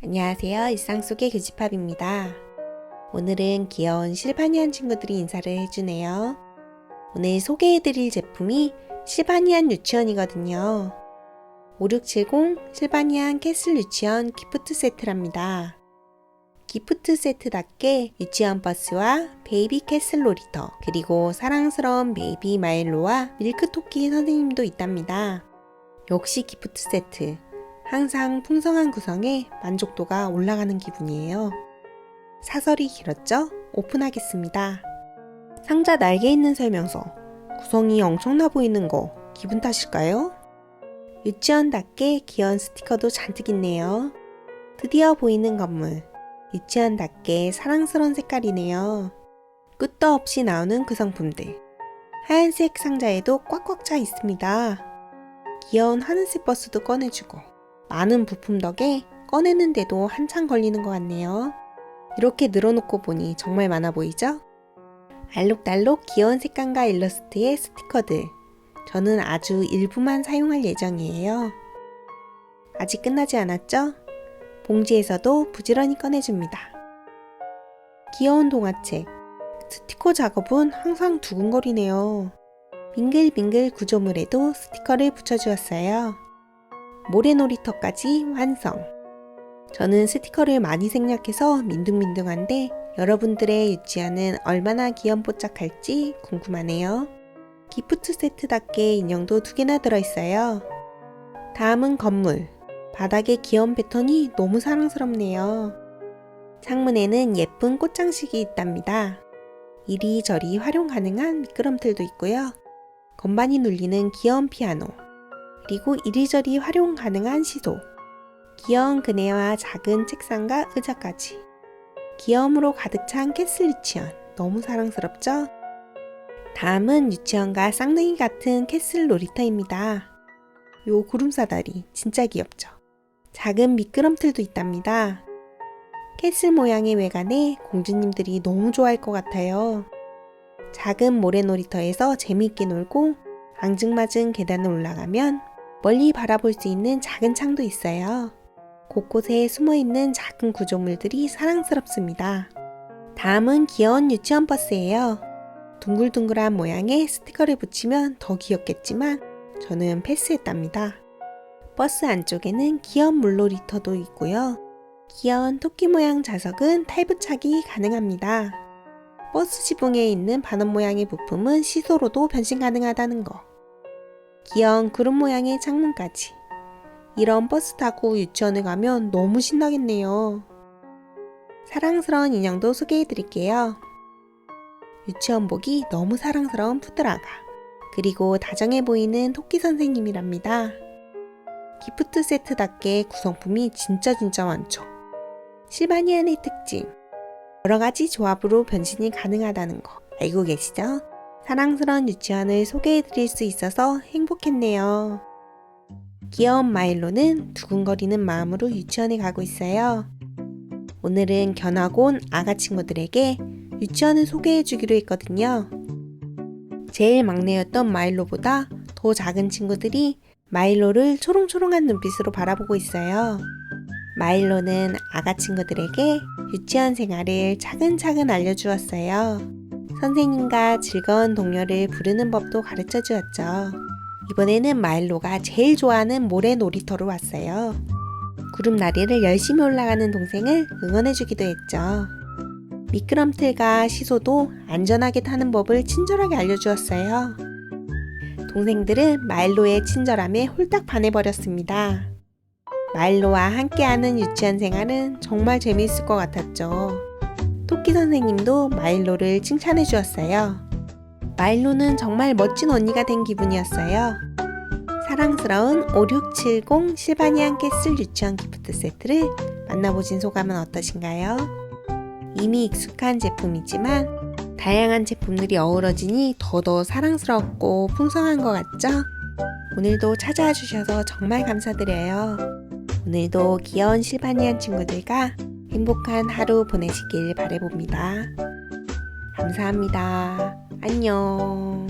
안녕하세요. 일상 속의 교집합입니다. 오늘은 귀여운 실바니안 친구들이 인사를 해주네요. 오늘 소개해드릴 제품이 실바니안 유치원이거든요. 5670 실바니안 캐슬 유치원 기프트 세트랍니다. 기프트 세트답게 유치원 버스와 베이비 캐슬 놀이터 그리고 사랑스러운 베이비 마일로와 밀크 토끼 선생님도 있답니다. 역시 기프트 세트. 항상 풍성한 구성에 만족도가 올라가는 기분이에요. 사설이 길었죠? 오픈하겠습니다. 상자 날개 있는 설명서. 구성이 엄청나 보이는 거 기분 탓일까요? 유치원답게 귀여운 스티커도 잔뜩 있네요. 드디어 보이는 건물. 유치원답게 사랑스러운 색깔이네요. 끝도 없이 나오는 구성품들. 하얀색 상자에도 꽉꽉 차 있습니다. 귀여운 하늘색 버스도 꺼내주고 많은 부품 덕에 꺼내는데도 한참 걸리는 것 같네요. 이렇게 늘어놓고 보니 정말 많아 보이죠? 알록달록 귀여운 색감과 일러스트의 스티커들. 저는 아주 일부만 사용할 예정이에요. 아직 끝나지 않았죠? 봉지에서도 부지런히 꺼내줍니다. 귀여운 동화책. 스티커 작업은 항상 두근거리네요. 빙글빙글 구조물에도 스티커를 붙여주었어요. 모래놀이터까지 완성. 저는 스티커를 많이 생략해서 민둥민둥한데 여러분들의 유치원은 얼마나 귀염뽀짝할지 궁금하네요. 기프트 세트답게 인형도 두 개나 들어있어요. 다음은 건물. 바닥에 귀여운 패턴이 너무 사랑스럽네요. 창문에는 예쁜 꽃장식이 있답니다. 이리저리 활용 가능한 미끄럼틀도 있고요. 건반이 눌리는 귀여운 피아노. 그리고 이리저리 활용 가능한 시소. 귀여운 그네와 작은 책상과 의자까지. 귀여움으로 가득 찬 캐슬 유치원. 너무 사랑스럽죠? 다음은 유치원과 쌍둥이 같은 캐슬 놀이터입니다. 요 구름사다리 진짜 귀엽죠? 작은 미끄럼틀도 있답니다. 캐슬 모양의 외관에 공주님들이 너무 좋아할 것 같아요. 작은 모래 놀이터에서 재미있게 놀고 앙증맞은 계단을 올라가면 멀리 바라볼 수 있는 작은 창도 있어요. 곳곳에 숨어 있는 작은 구조물들이 사랑스럽습니다. 다음은 귀여운 유치원 버스예요. 둥글둥글한 모양의 스티커를 붙이면 더 귀엽겠지만 저는 패스했답니다. 버스 안쪽에는 귀여운 물놀이터도 있고요. 귀여운 토끼 모양 좌석은 탈부착이 가능합니다. 버스 지붕에 있는 반원 모양의 부품은 시소로도 변신 가능하다는 거. 귀여운 구름 모양의 창문까지. 이런 버스 타고 유치원에 가면 너무 신나겠네요. 사랑스러운 인형도 소개해 드릴게요. 유치원복이 너무 사랑스러운 푸드라가. 그리고 다정해 보이는 토끼 선생님이랍니다. 기프트 세트답게 구성품이 진짜 진짜 많죠. 실바니안의 특징. 여러 가지 조합으로 변신이 가능하다는 거 알고 계시죠? 사랑스러운 유치원을 소개해 드릴 수 있어서 행복했네요. 귀여운 마일로는 두근거리는 마음으로 유치원에 가고 있어요. 오늘은 견학 온 아가 친구들에게 유치원을 소개해 주기로 했거든요. 제일 막내였던 마일로보다 더 작은 친구들이 마일로를 초롱초롱한 눈빛으로 바라보고 있어요. 마일로는 아가 친구들에게 유치원 생활을 차근차근 알려주었어요. 선생님과 즐거운 동료를 부르는 법도 가르쳐 주었죠. 이번에는 마일로가 제일 좋아하는 모래 놀이터로 왔어요. 구름다리를 열심히 올라가는 동생을 응원해 주기도 했죠. 미끄럼틀과 시소도 안전하게 타는 법을 친절하게 알려주었어요. 동생들은 마일로의 친절함에 홀딱 반해버렸습니다. 마일로와 함께하는 유치원 생활은 정말 재미있을 것 같았죠. 토끼 선생님도 마일로를 칭찬해 주었어요. 마일로는 정말 멋진 언니가 된 기분이었어요. 사랑스러운 5670 실바니안 캐슬 유치원 기프트 세트를 만나보신 소감은 어떠신가요? 이미 익숙한 제품이지만 다양한 제품들이 어우러지니 더더 사랑스럽고 풍성한 것 같죠? 오늘도 찾아와 주셔서 정말 감사드려요. 오늘도 귀여운 실바니안 친구들과 행복한 하루 보내시길 바래봅니다. 감사합니다. 안녕.